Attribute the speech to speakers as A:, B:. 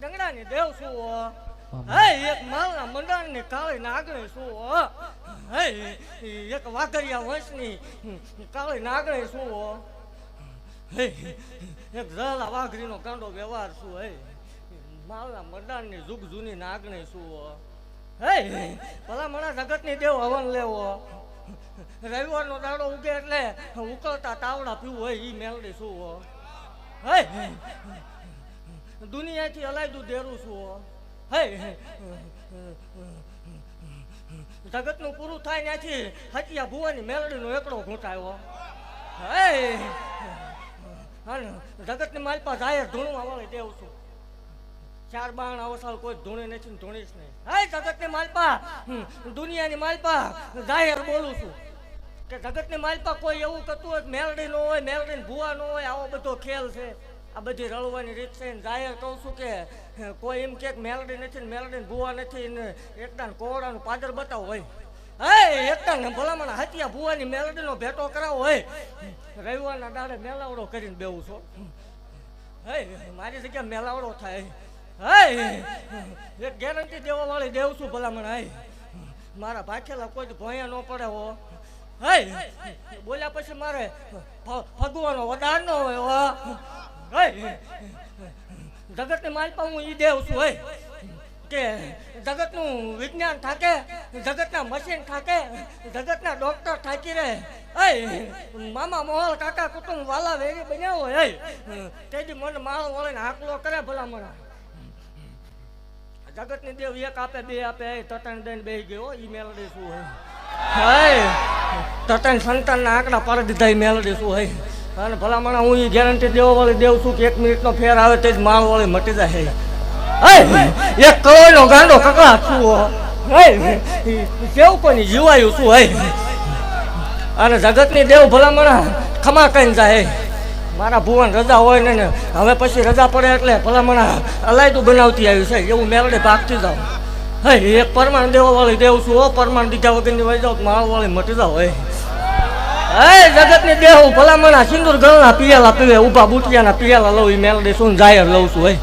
A: ડંગડાની દેવ શું હો? એક માલના મંડાણની કાળી નાગણી શું હો? એક વાઘરિયા વંશની કાળી નાગણી શું હો? એક ઝાલા વાઘરીનો કાંડો વ્યવહાર શું હે? માલના મંડાણની જુગ જૂની નાગણી શું હો? ભલા મણા જગતની દેવ હવન લેવો. રવિવારનો દાડો ઉગે એટલે ઉકળતા તાવડા પીવું હોય ઈ મેલડી શું હો? હે દુનિયાથી અલાયદું દેરું છું હો. જગતનું પૂરું થાય ત્યાંથી આ ભુવાની મેલડીનો એકડો ઘૂંટાયો. હે જગતની માલપા જાહેર ધૂણવા વાળે દેવ છું. ચાર બાણ અવસાલ કોઈ ધૂણે નથી ને ધૂણીશ નહીં. હે, જગતની માલપા દુનિયાની માલપા જાહેર બોલું છું. કે જગતની માલપા કોઈ એવું કરતું હોય મેલડી નો હોય મેલડી ભૂવા નો હોય, આવો બધો ખેલ છે. આ બધી રળવાની રીત છે ને જાહેર કહું છું કે કોઈ એમ કે મેલડી નથી ને મેલડી ભૂવા નથી ને એકદમ કોવડાનું પાદર બતાવો હોય. હે ને ભલામણ હતિયા ભૂવાની મેલડીનો ભેટો કરાવો હોય. રવિવારના દાડે મેલાવડો કરીને બેવું છો. હે, મારી જગ્યા મેલાવડો થાય. હે, એક ગેરંટી દેવા વાળી દેવું છું ભલામણ, હે. મારા ભાખેલા કોઈ ભોયા ન પડે હો. હે, બોલ્યા પછી મારે ફ- વધાર ન હોય જગતની માલપા હું ઈ દેવ છું હોય કે જગતનું વિજ્ઞાન થાકે, જગતના મશીન થાકે, જગતના ડોક્ટર થાકી રહે, હે. મામા મોહલ કાકા કુટુંબ વાલા વેરી બન્યા હોય, હે. તેથી મને માળ વળીને હાકલો કરે ભલા ભલામણા જગતની દેવ એક આપે, બે આપે, એ તટણ દઈને બે ગયો ઈ મેલડી શું હોય હાય તટણ સંતાનના આંકડા પર દીધા એ મેલડી શું, હે. અને ભલામણા હું એ ગેરંટી દેવા વાળી દેવ છું કે એક મિનિટનો ફેર આવે તે જ માળ વાળી મટી જાય. એક કરોડનો ગાંડો કકડા હે. કેવું કોની જીવાયું શું હે અને જગતની દેવ ભલામણા ખમા કહીને જાય. મારા ભુવન રજા હોય ને ને હવે પછી રજા પડે એટલે ભલામણા અલાયદું બનાવતી આવ્યું છે. એવું મેળડે ભાગતી જાઉં હે એક પરમાણ દેવા વાળી દેવ છું હો. પરમાણ દીધા વગરની વહી જાઓ માળ વાળી મટી જાઉં હે. હે, જગતની દેહ ભલામણા સિંદૂર ગળના પિયાલા પીવે, ઊભા બુટિયાના પિયાલા લઉં, ઈ મેળડે શું જાહેર લઉં છું, હે?